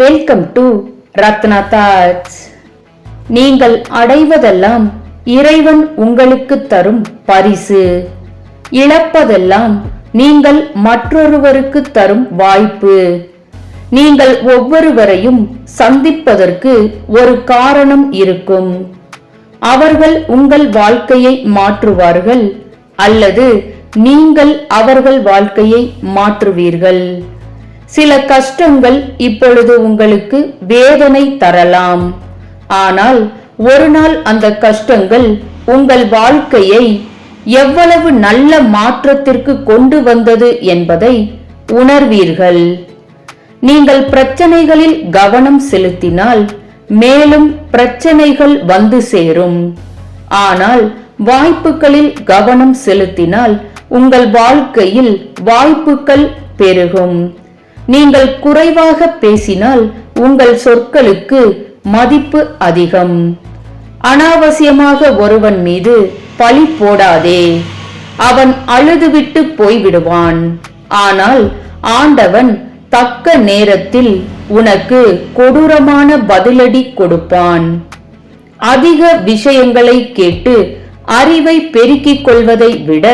Welcome to Ratna thoughts நீங்கள் அடைவதெல்லாம் இறைவன் உங்களுக்கு தரும் பரிசு. இழப்பதெல்லாம் நீங்கள் மற்றொருவருக்கு தரும் வாய்ப்பு. நீங்கள் ஒவ்வொருவரையும் சந்திப்பதற்கு ஒரு காரணம் இருக்கும். அவர்கள் உங்கள் வாழ்க்கையை மாற்றுவார்கள் அல்லது நீங்கள் அவர்கள் வாழ்க்கையை மாற்றுவீர்கள். சில கஷ்டங்கள் இப்பொழுது உங்களுக்கு வேதனை தரலாம். ஆனால் ஒரு நாள் அந்த கஷ்டங்கள் உங்கள் வாழ்க்கையை எவ்வளவு நல்ல மாற்றத்திற்கு கொண்டு வந்தது என்பதை உணர்வீர்கள். நீங்கள் பிரச்சனைகளில் கவனம் செலுத்தினால் மேலும் பிரச்சனைகள் வந்து சேரும். ஆனால் வாய்ப்புகளில் கவனம் செலுத்தினால் உங்கள் வாழ்க்கையில் வாய்ப்புகள் பெருகும். நீங்கள் குறைவாக பேசினால் உங்கள் சொற்களுக்கு மதிப்பு அதிகம். அனாவசியமாக ஒருவன் மீது பழி போடாதே. அவன் அழுதுவிட்டு போய்விடுவான். ஆனால் ஆண்டவன் தக்க நேரத்தில் உனக்கு கொடூரமான பதிலடி கொடுப்பான். அதிக விஷயங்களை கேட்டு அறிவை பெருக்கிக் கொள்வதை விட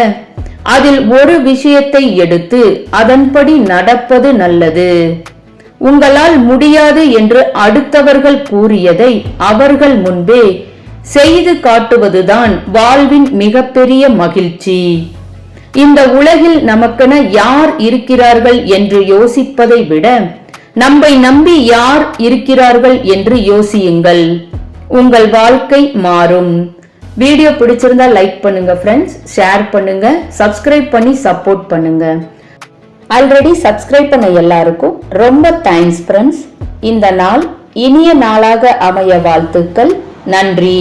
அதில் ஒரு விஷயத்தை எடுத்து அதன்படி நடப்பது நல்லது. உங்களால் முடியாது என்று அடுத்தவர்கள் கூறியதை அவர்கள் முன்பே செய்து காட்டுவதுதான் வாழ்வின் மிகப்பெரிய மகிழ்ச்சி. இந்த உலகில் நமக்கென யார் இருக்கிறார்கள் என்று யோசிப்பதை விட நம்மை நம்பி யார் இருக்கிறார்கள் என்று யோசியுங்கள். உங்கள் வாழ்க்கை மாறும். வீடியோ பிடிச்சிருந்தா லைக் பண்ணுங்க ஃப்ரெண்ட்ஸ் ஷேர் பண்ணுங்க. சப்ஸ்கிரைப் பண்ணி சப்போர்ட் பண்ணுங்க. ஆல்ரெடி சப்ஸ்கிரைப் பண்ண எல்லாருக்கும் ரொம்ப தேங்க்ஸ் ஃப்ரெண்ட்ஸ் இந்த நாள் இனிய நாளாக அமைய வாழ்த்துக்கள். நன்றி.